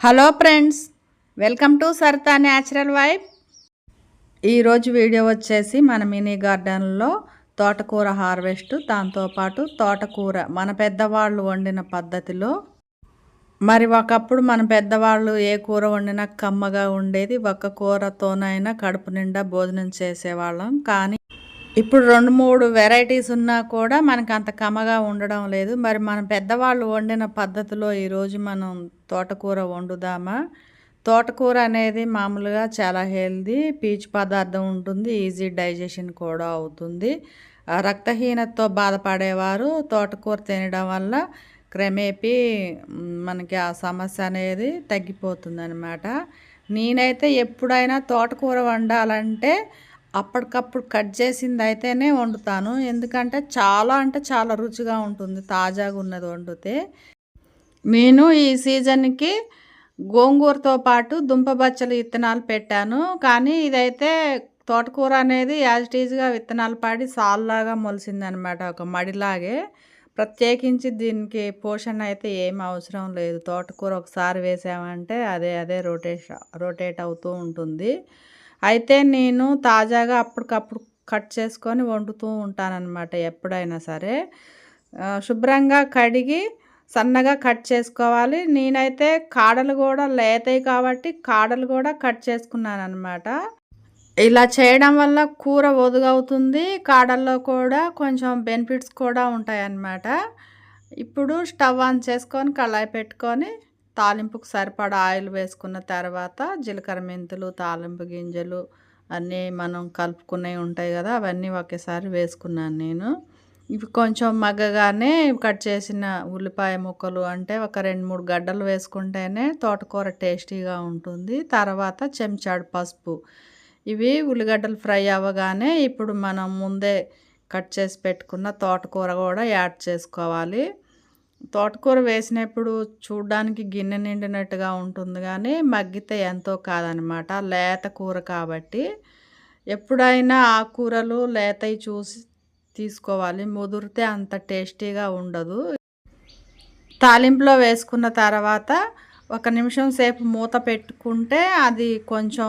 Hello friends welcome to Saritha natural wife ఈరోజు video వచ్చేసి మన మినీ గార్డెన్లో తోటకూర హార్వెస్ట్ దాంతోపాటు తోటకూర మన పెద్దవాళ్ళు వండిన పద్ధతిలో. మరి ఒకప్పుడు మన పెద్దవాళ్ళు ఏ కూర వండినా కమ్మగా ఉండేది ఒక్క కూరతోనైనా కడుపు నిండా భోజనం చేసేవాళ్ళం. కానీ ఇప్పుడు రెండు మూడు వెరైటీస్ ఉన్నా కూడా మనకు అంత కమ్మగా ఉండడం లేదు. మరి మనం పెద్దవాళ్ళు వండిన పద్ధతిలో ఈరోజు మనం తోటకూర వండుదామా? తోటకూర అనేది మామూలుగా చాలా హెల్దీ పీచు పదార్థం ఉంటుంది ఈజీ డైజెషన్ కూడా అవుతుంది. రక్తహీనతతో బాధపడేవారు తోటకూర తినడం వల్ల క్రమేపీ మనకి ఆ సమస్య అనేది తగ్గిపోతుంది అనమాట నేనైతే ఎప్పుడైనా తోటకూర వండాలంటే అప్పటికప్పుడు కట్ చేసింది అయితేనే వండుతాను. ఎందుకంటే చాలా అంటే చాలా రుచిగా ఉంటుంది. తాజాగా ఉన్నది వండితే. నేను ఈ సీజన్కి గోంగూరతో పాటు దుంపబచ్చలు విత్తనాలు పెట్టాను. కానీ ఇదైతే తోటకూర అనేది యాజ్ టీజ్గా విత్తనాలు పాడి సాల్లాగా మొలిసిందనమాట ఒక మడిలాగే. ప్రత్యేకించి దీనికి పోషణ అయితే ఏం అవసరం లేదు. తోటకూర ఒకసారి వేసామంటే అదే అదే రొటేష రొటేట్ అవుతూ ఉంటుంది. అయితే నేను తాజాగా అప్పటికప్పుడు కట్ చేసుకొని వండుతూ ఉంటానన్నమాట ఎప్పుడైనా సరే. శుభ్రంగా కడిగి సన్నగా కట్ చేసుకోవాలి. నేనైతే కాడలు కూడా లేతాయి కాబట్టి కాడలు కూడా కట్ చేసుకున్నాను అనమాట ఇలా చేయడం వల్ల కూర ఒదుగవుతుంది. కాడల్లో కూడా కొంచెం బెనిఫిట్స్ కూడా ఉంటాయన్నమాట. ఇప్పుడు స్టవ్ ఆన్ చేసుకొని కళాయి పెట్టుకొని తాలింపుకు సరిపడా ఆయిల్ వేసుకున్న తర్వాత జీలకర్ర మెంతులు తాలింపు గింజలు అన్నీ మనం కలుపుకునేవి ఉంటాయి కదా అవన్నీ ఒకేసారి వేసుకున్నాను నేను. ఇవి కొంచెం మగ్గగానే కట్ చేసిన ఉల్లిపాయ ముక్కలు అంటే ఒక రెండు మూడు గడ్డలు వేసుకుంటేనే తోటకూర టేస్టీగా ఉంటుంది. తర్వాత చెంచాడు పసుపు. ఇవి ఉల్లిగడ్డలు ఫ్రై అవ్వగానే ఇప్పుడు మనం ముందే కట్ చేసి పెట్టుకున్న తోటకూర కూడా యాడ్ చేసుకోవాలి. తోటకూర వేసినప్పుడు చూడ్డానికి గిన్నె నిండినట్టుగా ఉంటుంది కానీ మగ్గితే ఎంతో కాదనమాట. లేత కూర కాబట్టి. ఎప్పుడైనా ఆకుకూరలు లేతవి చూసి తీసుకోవాలి. ముదిరితే అంత టేస్టీగా ఉండదు. తాలింపులో వేసుకున్న తర్వాత ఒక నిమిషం సేపు మూత పెట్టుకుంటే అది కొంచెం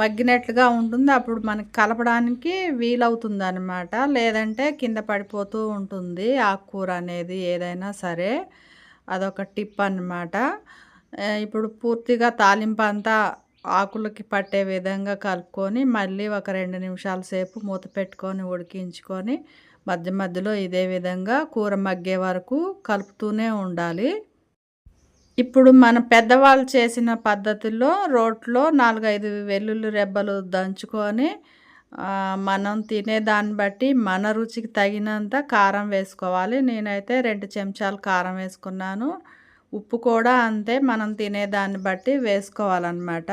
మగ్గినట్లుగా ఉంటుంది. అప్పుడు మనకి కలపడానికి వీలవుతుంది అనమాట లేదంటే కింద పడిపోతూ ఉంటుంది ఆకుకూర అనేది ఏదైనా సరే. అదొక టిప్ అనమాట ఇప్పుడు పూర్తిగా తాలింపు అంతా ఆకులకి పట్టే విధంగా కలుపుకొని మళ్ళీ ఒక రెండు నిమిషాల సేపు మూత పెట్టుకొని ఉడికించుకొని మధ్య మధ్యలో ఇదే విధంగా కూర మగ్గే వరకు కలుపుతూనే ఉండాలి. ఇప్పుడు మన పెద్దవాళ్ళు చేసిన పద్ధతిలో రోట్లో నాలుగైదు వెల్లుల్లి రెబ్బలు దంచుకొని మనం తినే దాన్ని బట్టి మన రుచికి తగినంత కారం వేసుకోవాలి. నేనైతే రెండు చెంచాలు కారం వేసుకున్నాను. ఉప్పు కూడా అంతే మనం తినేదాన్ని బట్టి వేసుకోవాలన్నమాట.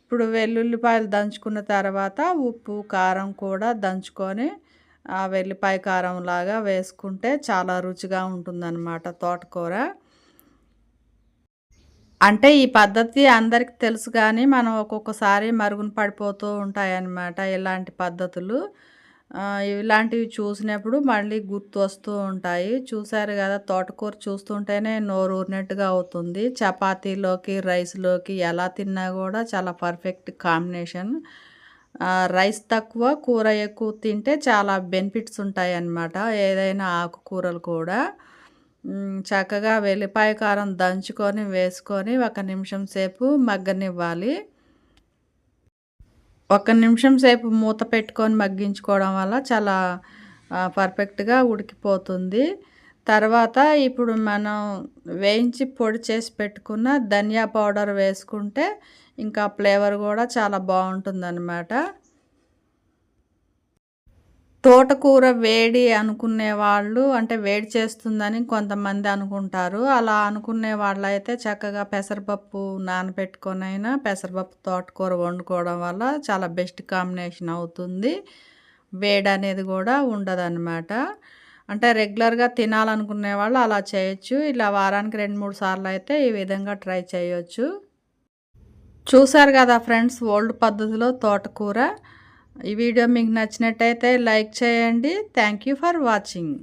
ఇప్పుడు వెల్లుల్లిపాయలు దంచుకున్న తర్వాత ఉప్పు కారం కూడా దంచుకొని ఆ వెల్లిపాయ కారం లాగా వేసుకుంటే చాలా రుచిగా ఉంటుందన్నమాట తోటకూర. అంటే ఈ పద్ధతి అందరికి తెలుసు కానీ మనం ఒక్కొక్కసారి మరుగున పడిపోతూ ఉంటాయన్నమాట ఇలాంటి పద్ధతులు. ఇలాంటివి చూసినప్పుడు మళ్ళీ గుర్తు వస్తూ ఉంటాయి. చూశారు కదా తోటకూర చూస్తుంటేనే నోరు ఊరినట్టుగా అవుతుంది. చపాతీలోకి రైస్లోకి ఎలా తిన్నా కూడా చాలా పర్ఫెక్ట్ కాంబినేషన్. రైస్ తక్కువ కూర ఎక్కువ తింటే చాలా బెనిఫిట్స్ ఉంటాయి అన్నమాట ఏదైనా ఆకుకూరలు కూడా. చక్కగా వెల్లిపాయ కారం దంచుకొని వేసుకొని ఒక నిమిషం సేపు మగ్గనివ్వాలి. ఒక నిమిషం సేపు మూత పెట్టుకొని మగ్గించుకోవడం వల్ల చాలా పర్ఫెక్ట్గా ఉడికిపోతుంది. తర్వాత ఇప్పుడు మనం వేయించి పొడి చేసి పెట్టుకున్న ధనియా పౌడర్ వేసుకుంటే ఇంకా ఫ్లేవర్ కూడా చాలా బాగుంటుందన్నమాట. తోటకూర వేడి అనుకునే వాళ్ళు అంటే వేడి చేస్తుందని కొంతమంది అనుకుంటారు. అలా అనుకునే వాళ్ళైతే చక్కగా పెసరపప్పు నానబెట్టుకొని అయినా పెసరపప్పు తోటకూర వండుకోవడం వల్ల చాలా బెస్ట్ కాంబినేషన్ అవుతుంది. వేడి అనేది కూడా ఉండదన్నమాట. అంటే రెగ్యులర్గా తినాలనుకునే వాళ్ళు అలా చేయొచ్చు. ఇలా వారానికి రెండు మూడు సార్లు అయితే ఈ విధంగా ట్రై చేయొచ్చు. చూసారు కదా ఫ్రెండ్స్ ఓల్డ్ పద్ధతిలో తోటకూర. ఈ వీడియో మీకు నచ్చినట్టయితే లైక్ చేయండి. Thank you for watching